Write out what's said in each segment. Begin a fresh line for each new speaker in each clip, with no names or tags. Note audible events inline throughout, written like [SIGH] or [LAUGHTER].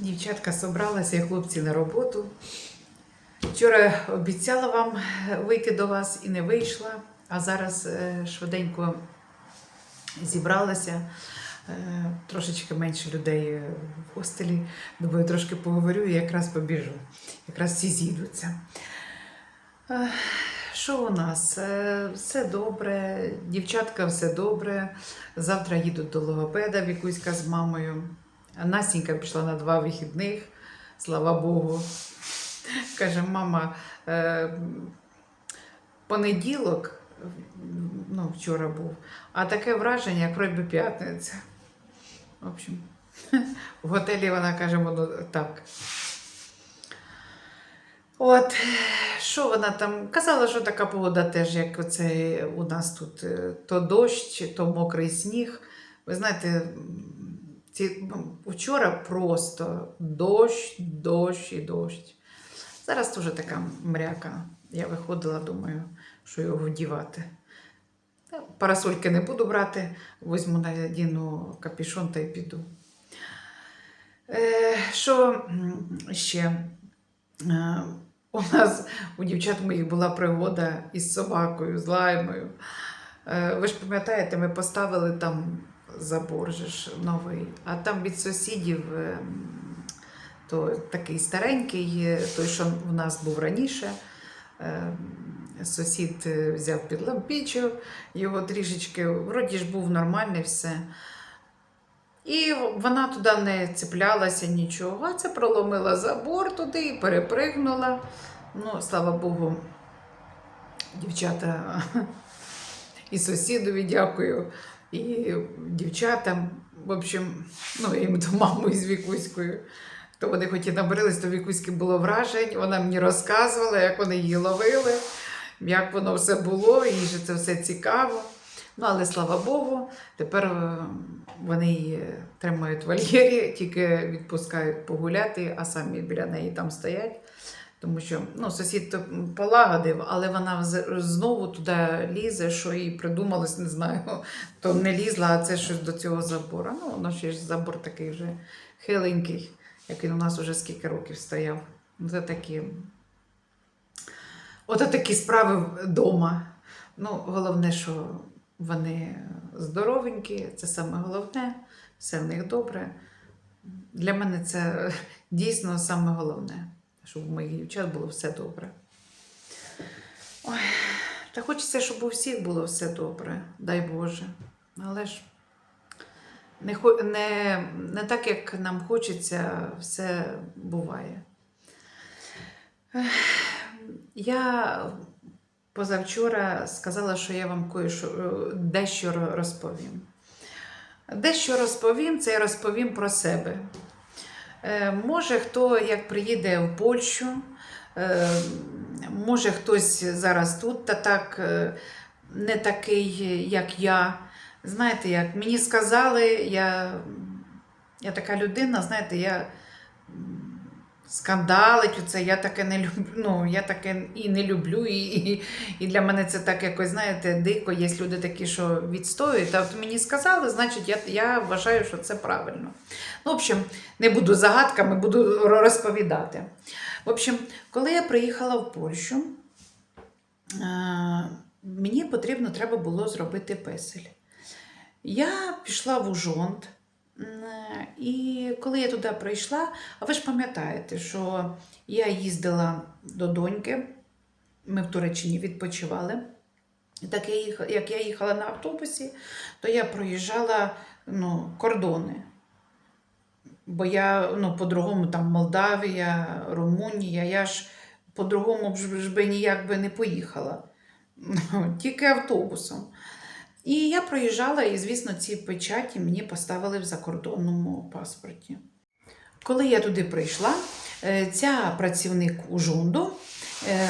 Дівчатка зібралася і хлопці на роботу. Вчора обіцяла вам вийти до вас і не вийшла, а зараз е, швиденько зібралася. Е, Трошечки менше людей е, в хостелі. Думаю, трошки поговорю і якраз побіжу. Якраз всі зійдуться. Е, Що у нас? Е, Все добре, дівчатка, все добре. Завтра їдуть до логопеда Вікуська з мамою. А Настенька пішла на два вихідних, слава Богу. Каже, мама, е, понеділок, ну, вчора був, а таке враження, як вроді п'ятниця. В общем, [LAUGHS] в готелі вона каже, воно так. От, що вона там казала, що така погода теж, як оце у нас тут е, то дощ, то мокрий сніг. Ви знаєте, ці, ну, вчора просто дощ, дощ і дощ. Зараз теж така мряка. Я виходила, думаю, що його вдівати. Парасольки не буду брати, візьму надіну капюшон та й піду. Е, що ще? Е, у нас у дівчат моїх була пригода із собакою, з лаймою. Е, Ви ж пам'ятаєте, ми поставили там забор ж новий, а там від сусідів е, то такий старенький, той, що в нас був раніше. е, Сусід е, взяв під лампічу, його трішечки, вроді ж був нормальний все. І вона туди не цеплялася нічого, а це проломила забор туди і перепригнула. Ну, слава Богу, дівчата [LAUGHS] і сусідові дякую, і дівчатам. В общем, ну, їм ту маму із Вікуською. То вони хоч і набрились, то Вікуськи було вражень. Вона мені розказувала, як вони її ловили, як воно все було, їй же це все цікаво. Ну, але слава Богу, тепер е, вони її тримають в вольєрі, тільки відпускають погуляти, а самі біля неї там стоять. Тому що ну, сусід полагодив, але вона знову туди лізе, що їй придумалось, не знаю. То не лізла, а це щось до цього забору. Ну, воно ще ж забор такий вже хиленький, як він у нас вже скільки років стояв. Це такі. Ото такі справи вдома. Ну, головне, що вони здоровенькі, це саме головне, все в них добре. Для мене це [LAUGHS] дійсно саме головне, щоб у моїх дівчат було все добре. Ой, та хочеться, щоб у всіх було все добре, дай Боже. Але ж не, не, не так, як нам хочеться, все буває. Я позавчора сказала, що я вам е, дещо розповім. Дещо розповім, це я розповім про себе. Е, Може, хто як приїде в Польщу, е, може хтось зараз тут та так е, не такий, як я. Знаєте, як мені сказали, я, я така людина, знаєте, я скандалить оце, я таке не люблю. Ну, я таке і не люблю, і, і, і для мене це так якось, знаєте, дико. Є люди такі, що відстоюють. А от мені сказали, значить, я, я вважаю, що це правильно. Ну, в общем, не буду загадками, буду розповідати. В общем, коли я приїхала в Польщу, е, мені потрібно треба було зробити песель. Я пішла в Ужонт, і коли я туди прийшла, а ви ж пам'ятаєте, що я їздила до доньки, ми в Туреччині відпочивали. Так я їхала, як я їхала на автобусі, то я проїжджала ну, кордони. Бо я ну, по-другому там Молдавія, Румунія, я ж по-другому ж би ніяк би не поїхала. [LAUGHS] Тільки автобусом. І я проїжджала, і, звісно, ці печаті мені поставили в закордонному паспорті. Коли я туди прийшла, е, ця працівник Ужунду е,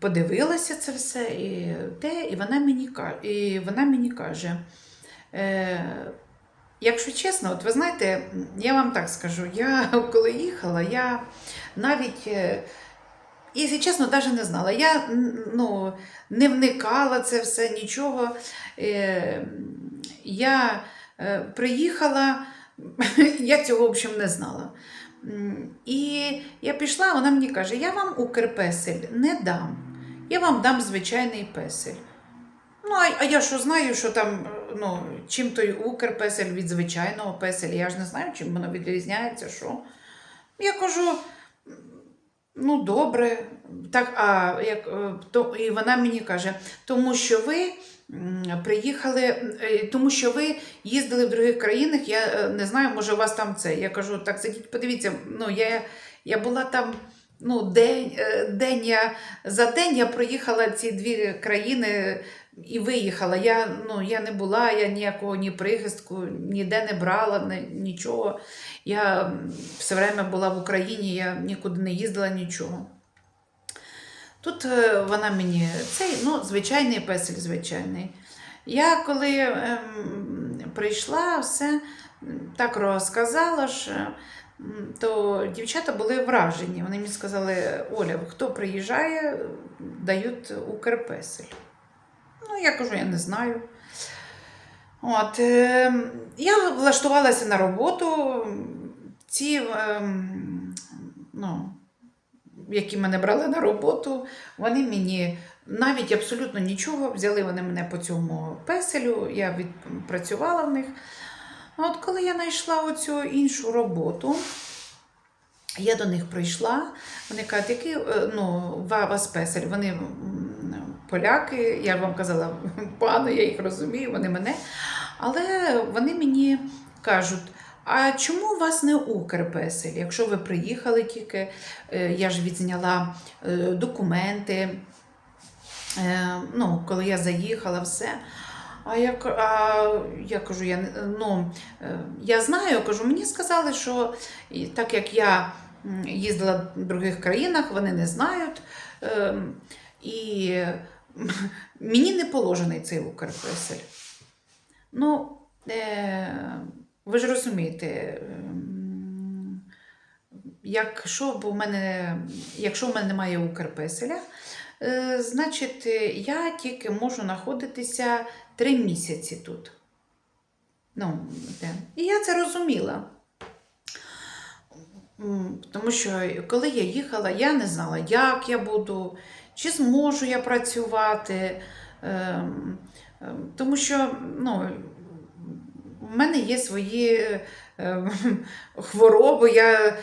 подивилася це все і те, і вона мені, і вона мені каже. Е, Якщо чесно, от ви знаєте, я вам так скажу, я коли їхала, я навіть, е, якщо чесно, навіть не знала. Я ну, не вникала це все, нічого. Е, Я е, приїхала, [LAUGHS] Я цього, в общем, не знала. І я пішла, вона мені каже: я вам укрпесель не дам. Я вам дам звичайний песель. Ну, а, а я що знаю, що там, е, ну, чим той укрпесель від звичайного песеля. Я ж не знаю, чим воно відрізняється, що. Я кажу, ну добре. Так, а як, е, то, і вона мені каже, тому що ви приїхали, е, тому що ви їздили в других країнах, я е, не знаю, може у вас там це. Я кажу, так сидіть, подивіться, ну я, я була там. Ну, день, день я, за день я проїхала ці дві країни і виїхала. Я, ну, я не була, я ніякого ні прихистку, ніде не брала, ні, нічого. Я все время була в Україні, я нікуди не їздила, нічого. Тут е, вона мені цей, ну, звичайний песель, звичайний. Я коли ем, прийшла, все так розказала ж, е, то дівчата були вражені. Вони мені сказали, Оля, хто приїжджає, дають укрпесель. Ну, я кажу, я не знаю. От, е, я влаштувалася на роботу. Ці, ем, ну, які мене брали на роботу, вони мені навіть абсолютно нічого, взяли вони мене по цьому песелю, я відпрацювала в них. А от коли я знайшла оцю іншу роботу, я до них прийшла, вони кажуть, який е, ну, ва- вас песель? Вони поляки, я вам казала, [LAUGHS] пане, я їх розумію, вони мене. Але вони мені кажуть, а чому у вас не Укрпесель? Якщо ви приїхали тільки, е, я ж відзняла е, документи, е, ну, коли я заїхала, все. А я, а я кажу, я, ну, я знаю, кажу, мені сказали, що так як я їздила в других країнах, вони не знають. Е, і [LAUGHS] мені не положений цей Укрпесель. Ну, е, ви ж розумієте, ем, якщо б у мене, якщо в мене немає Укрпеселя, е, значить е, я тільки можу знаходитися три місяці тут. Ну, де. І я це розуміла. Тому що коли я їхала, я не знала, як я буду, чи зможу я працювати. Ем, ем, Тому що ну, в мене є свої е, хвороби. Я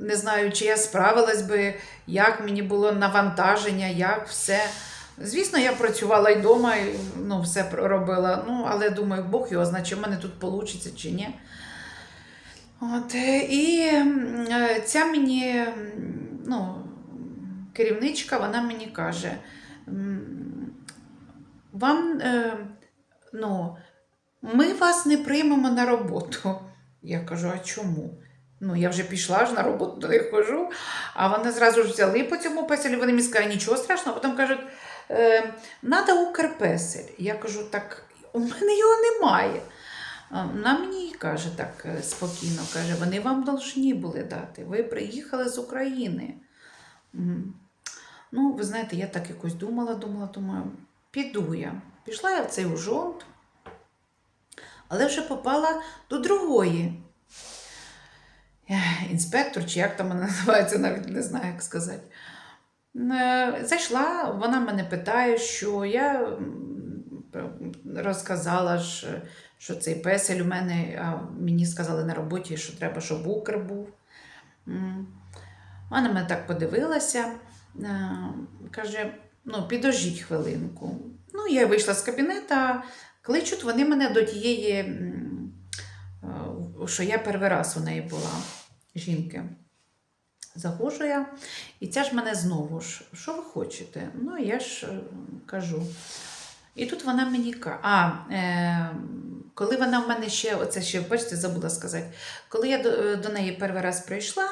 не знаю, чи я справилась би, як мені було навантаження, як все. Звісно, я працювала і вдома, і, ну, все робила. Ну, але думаю, Бог його знає, чи в мене тут вийде, чи ні. От, е, і е, ця мені ну, керівничка, вона мені каже, вам, е, ну, ми вас не приймемо на роботу. Я кажу, а чому? Ну, я вже пішла ж на роботу них хожу, а вони зразу ж взяли по цьому песелю, вони мені сказали, нічого страшного, потім кажуть, е, надо Укрпесель. Я кажу, так у мене його немає. Вона мені каже так е, спокійно, каже, вони вам должні були дати. Ви приїхали з України. Ну, ви знаєте, я так якось думала, думала, думаю, піду я. Пішла я в цей ужонт, але вже попала до другої. Інспектор, чи як там вона [LAUGHS] називається, навіть не знаю, як сказати. Е, Зайшла, вона мене питає, що я розказала що цей песель у мене, а мені сказали на роботі, що треба, щоб укр був. Вона мене так подивилася, каже: ну, підождіть хвилинку. Ну, я вийшла з кабінета, кличуть вони мене до тієї, е, що я перший раз у неї була, жінки. Заходжу я, і ця ж мене знову ж, що ви хочете? Ну, я ж е, кажу. І тут вона мені каже, а е, коли вона в мене ще, оце ще, бачите, забула сказати, коли я до, до неї перший раз прийшла,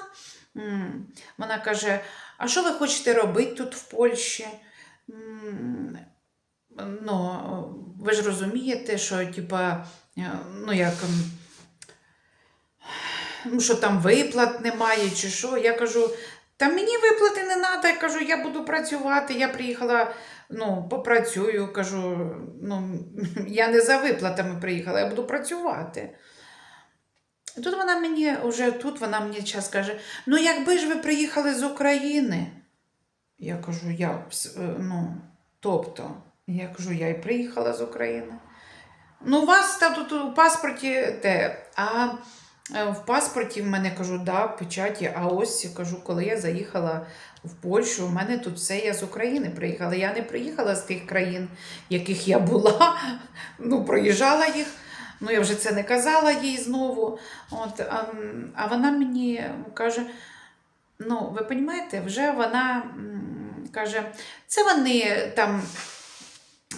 вона каже: А що ви хочете робити тут в Польщі? Ну, ви ж розумієте, що типа, е, ну як. ну, що там виплат немає, чи що. Я кажу, та мені виплати не треба. Я кажу, я буду працювати. Я приїхала, ну, попрацюю. Кажу, ну, я не за виплатами приїхала, я буду працювати. Тут вона мені, вже тут вона мені час каже: ну якби ж ви приїхали з України. Я кажу, я е, ну, тобто, я кажу, я і приїхала з України. Ну, у вас та тут у паспорті те. А е, в паспорті в мене кажу, да, в печаті. А ось я кажу, коли я заїхала в Польщу, у мене тут все, я з України приїхала. Я не приїхала з тих країн, яких я була. [LAUGHS] Ну, проїжджала їх. Ну, я вже це не казала їй знову. От, а, а вона мені каже: ну, ви розумієте, вже вона каже, це вони там.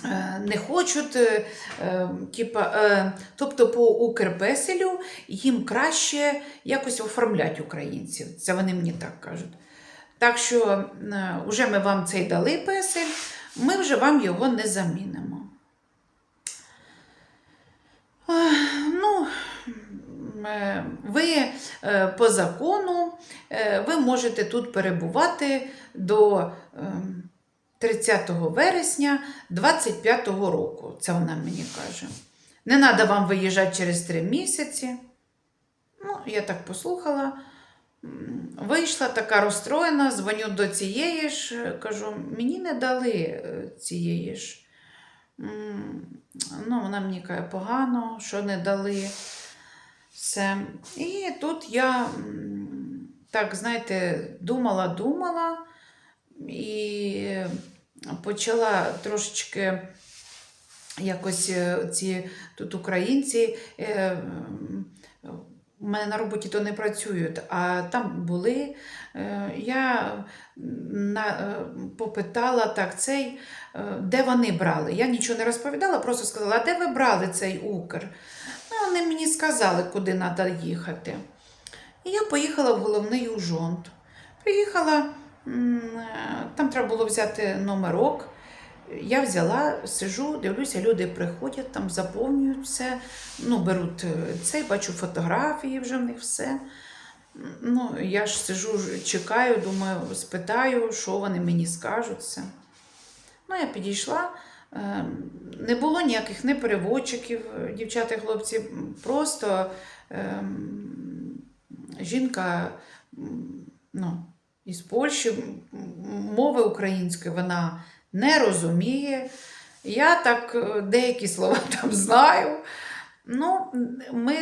е, Не хочуть, е, е, типа, е, тобто по Укрпеселю їм краще якось оформляти українців. Це вони мені так кажуть. Так що вже ми вам цей дали песель, ми вже вам його не замінимо. Ех, Ну, м, е, ви е, по закону е, ви можете тут перебувати до ем, 30 вересня 25-го року. Це вона мені каже. Не треба вам виїжджати через три місяці. Ну, я так послухала. Вийшла така розстроєна, дзвоню до цієї ж, е, кажу, мені не дали е, цієї ж. Ну, вона мені каже, погано, що не дали. Все. І тут я так, знаєте, думала, думала і почала трошечки якось е, ці тут українці. е, У мене на роботі то не працюють, а там були. е, Я попитала так цей, де вони брали. Я нічого не розповідала, просто сказала, а де ви брали цей Укр? Вони мені сказали, куди треба їхати. І я поїхала в головний Ужонт. Приїхала, там треба було взяти номерок. Я взяла, сижу, дивлюся, люди приходять, там заповнюють все, ну, беруть е, цей, бачу фотографії вже в них все. Ну, я ж сижу, чекаю, думаю, спитаю, що вони мені скажуть. Все. Ну, я підійшла. Е, Не було ніяких не переводчиків, е, дівчата і хлопці, просто ем, жінка ну, із Польщі, мови української вона не розуміє. Я так е, деякі слова [LAUGHS] там знаю. Ну, ми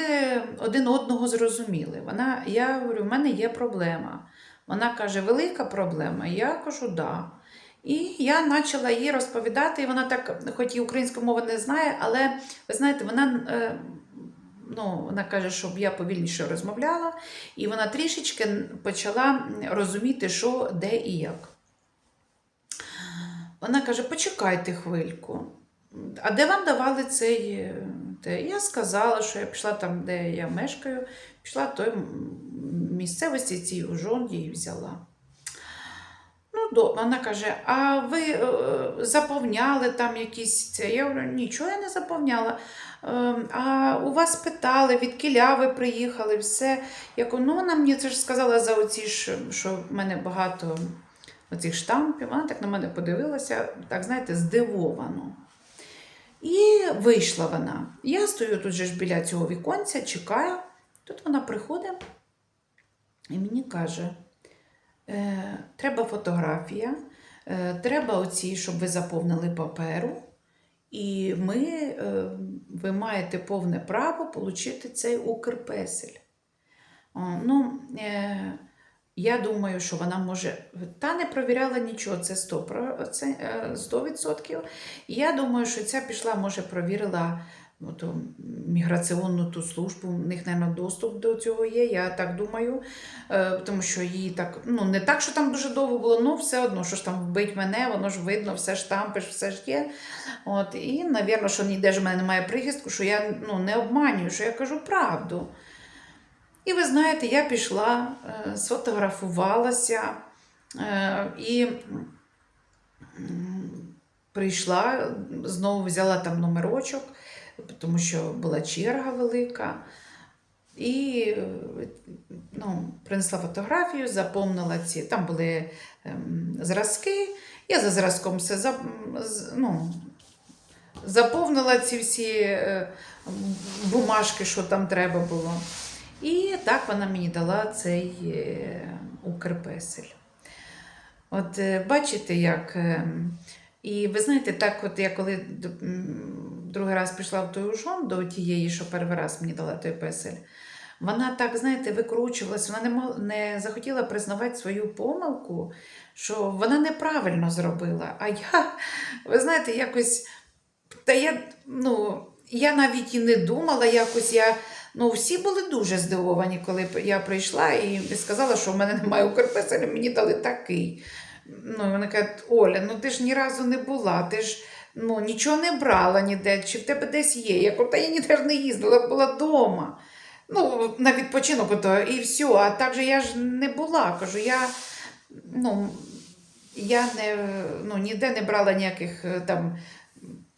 один одного зрозуміли. Вона, я говорю, в мене є проблема. Вона каже, велика проблема. Я кажу, да. І я почала їй розповідати, і вона так, хоч і українську мову не знає, але ви знаєте, вона, е, ну, вона каже, щоб я повільніше розмовляла, і вона трішечки почала розуміти, що, де і як. Вона каже: почекайте хвильку. А де вам давали цей? е, Те? Я сказала, що я пішла там, де я мешкаю, пішла той місцевості цій жонді і взяла. Ну, вона каже: а ви е, заповняли там якісь це? Я говорю, нічого я не заповняла. Е, а у вас питали, від кіля ви приїхали, все. Я кажу, ну вона мені це ж сказала за оці ж, що в мене багато оцих штампів. Вона так на мене подивилася, так знаєте, здивовано. І вийшла вона. Я стою тут же ж біля цього віконця, чекаю. Тут вона приходить і мені каже: треба фотографія, е, треба оці, щоб ви заповнили паперу. І ми, е, ви маєте повне право отримати цей Укрпесель. Ну, е, я думаю, що вона може. Та не провіряла нічого, це 100%. про- це, е, 100%. Я думаю, що ця пішла, може, провірила ну, ту міграційну ту службу. У них, мабуть, доступ до цього є. Я так думаю. Е, тому що її так, ну не так, що там дуже довго було, ну все одно, що ж там вбить мене, воно ж видно, все штампиш, все ж є. От, і, напевно, що ніде ж в мене немає прихистку, що я ну, не обманюю, що я кажу правду. І ви знаєте, я пішла, е, сфотографувалася е, і прийшла, знову взяла там номерочок, тому що була черга велика. І ну, принесла фотографію, заповнила ці. Там були ем, зразки. Я за зразком все за, ну, заповнила ці всі е, бумажки, що там треба було. І так вона мені дала цей е, Укрпесель. От е, бачите, як. е, І ви знаєте, так, от я коли другий раз пішла в той ужон до тієї, що перший раз мені дала той песель, вона так, знаєте, викручувалась, вона не, мог, не захотіла признавати свою помилку, що вона неправильно зробила. А я, ви знаєте, якось. Та я, ну, я навіть і не думала якось. Я, ну, всі були дуже здивовані, коли я прийшла і сказала, що в мене немає Укрпеселя, мені дали такий. Ну, і вони кажуть, Оля, ну ти ж ні разу не була, ти ж ну, нічого не брала ніде, чи в тебе десь є. Я кажу, та я ніде ж не їздила, була вдома. Ну, на відпочинок ото, і все. А так же я ж не була. Кажу, я, ну, я не, ну, ніде не брала ніяких е, там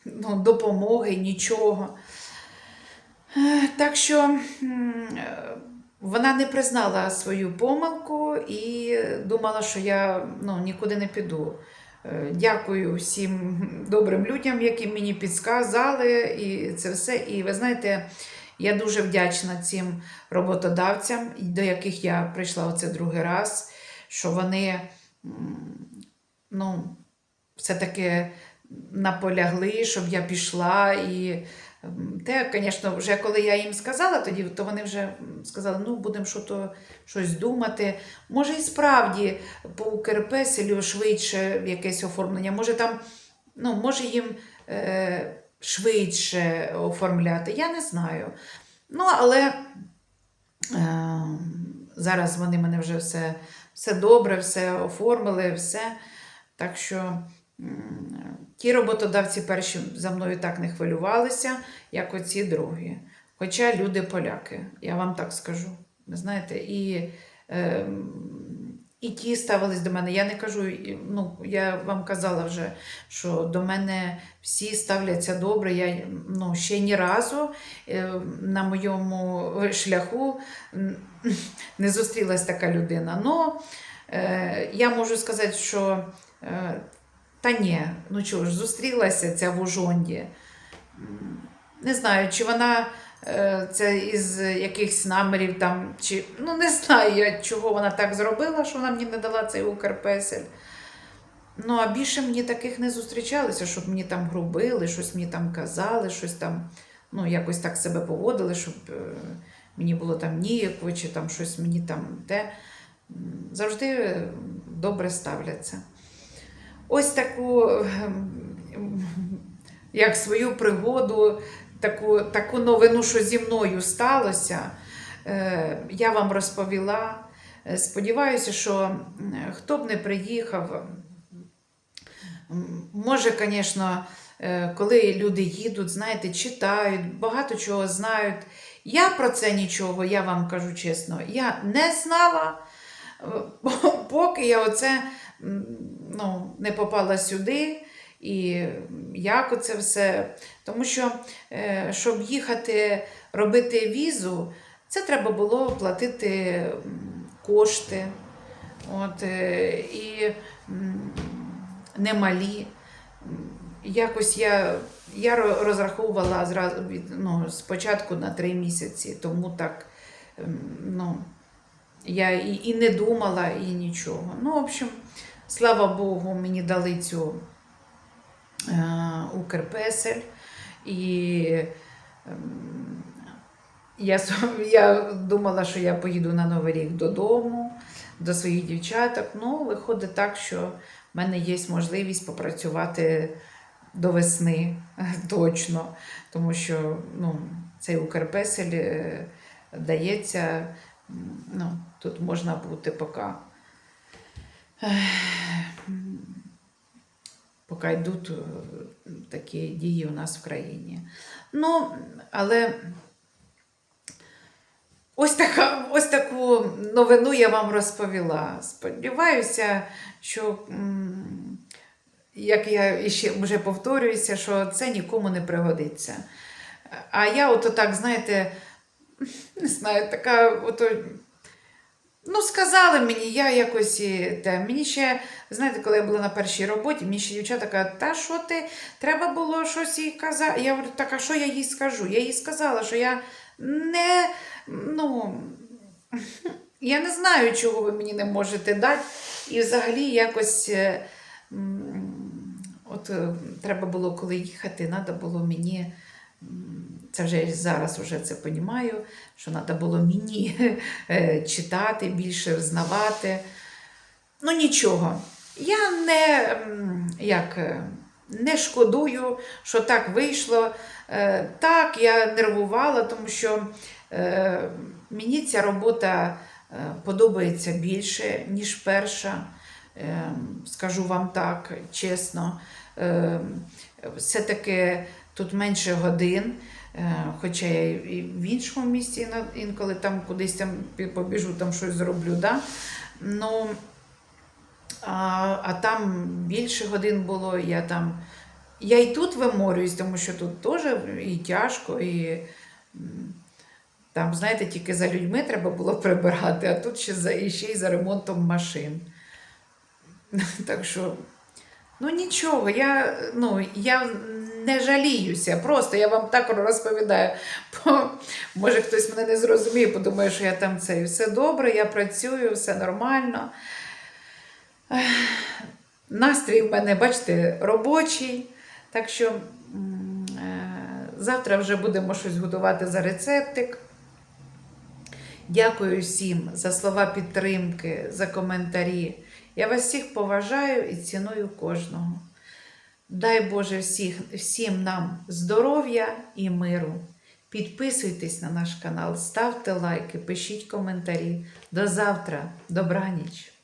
ну, допомоги, нічого. Е, Так що е, вона не признала свою помилку і думала, що я ну, нікуди не піду. Е, Дякую всім добрим людям, які мені підсказали, і це все. І ви знаєте, я дуже вдячна цим роботодавцям, до яких я прийшла оце другий раз, що вони ну, все-таки наполягли, щоб я пішла. І те, звісно, вже коли я їм сказала тоді, то вони вже сказали, ну, будемо що-то, щось думати. Може, і справді по Укрпеселю швидше якесь оформлення, може там, ну, може їм е, швидше оформляти, я не знаю. Ну, але е, зараз вони мене вже все, все добре, все оформили, все. Так що ті роботодавці перші за мною так не хвилювалися, як оці другі. Хоча люди поляки, я вам так скажу. Знаєте, і, е, і ті ставились до мене. Я не кажу, ну, я вам казала вже, що до мене всі ставляться добре. Я ну, ще ні разу е, на моєму шляху не зустрілась така людина. Ну, е, я можу сказати, що е, та ні, ну чого ж, зустрілася ця в Ужонді. Не знаю, чи вона е, це із якихось намірів там, чи ну не знаю чого вона так зробила, що вона мені не дала цей Укрпесель. Ну, а більше мені таких не зустрічалося, щоб мені там грубили, щось мені там казали, щось там, ну, якось так себе поводили, щоб е, мені було там ніяково, чи там щось мені там те. Завжди е, добре ставляться. Ось таку, ем, як свою пригоду, таку, таку новину, що зі мною сталося, е, я вам розповіла. Е, Сподіваюся, що хто б не приїхав, може, звісно, е, коли люди їдуть, знаєте, читають, багато чого знають. Я про це нічого, я вам кажу чесно, я не знала, [LAUGHS] поки я оце ну, не попала сюди. І як оце все. Тому що, е, щоб їхати робити візу, це треба було платити кошти. От, е, і немалі. Якось я, я розраховувала зразу ну, спочатку на три місяці, тому так ну, я і, і не думала, і нічого. Ну, в общем, слава Богу, мені дали цю е, Укрпесель. І ем, я, [LAUGHS] я думала, що я поїду на Новий рік додому, до своїх дівчаток. Ну, виходить так, що в мене є можливість попрацювати до весни [LAUGHS] точно, тому що ну, цей Укрпесель е, дається, ну, тут можна бути поки. Поки йдуть е, такі дії у нас в країні. Ну, але ось, така, ось таку новину я вам розповіла. Сподіваюся, що, як я ще вже повторююся, що це нікому не пригодиться. А я ото так, знаєте, не знаю, така ото. Ну, сказали мені, я якось те. Мені ще, знаєте, коли я була на першій роботі, мені ще дівчата кажуть, та що ти, треба було щось їй казати. Я говорю, так а що я їй скажу? Я їй сказала, що я не ну, [LAUGHS] я не знаю, чого ви мені не можете дати. І взагалі якось. е, От е, треба було, коли їхати, треба було мені. Це вже зараз вже це розумію, що треба було мені [LAUGHS] е, читати, більше взнавати. Ну нічого. Я не, як, е, не шкодую, що так вийшло. Е, Так, я нервувала, тому що мені ця робота подобається більше, ніж перша. Скажу вам так, чесно. Все-таки тут менше годин. Е, Хоча я і в іншому місці інколи там кудись там побіжу, там щось зроблю. Да? Ну, а, а там більше годин було, я там. Я і тут виморююсь, тому що тут теж і тяжко, і там, знаєте, тільки за людьми треба було прибирати, а тут ще за, і ще й за ремонтом машин. Так що, ну нічого, я, ну, я не жаліюся, просто я вам так розповідаю. Бо, може, хтось мене не зрозуміє, подумає, що я там це і все добре, я працюю, все нормально. Настрій в мене, бачите, робочий. Так що е, завтра вже будемо щось готувати за рецептик. Дякую всім за слова підтримки, за коментарі. Я вас всіх поважаю і ціную кожного. Дай Боже всіх, всім нам здоров'я і миру. Підписуйтесь на наш канал, ставте лайки, пишіть коментарі. До завтра. Добраніч!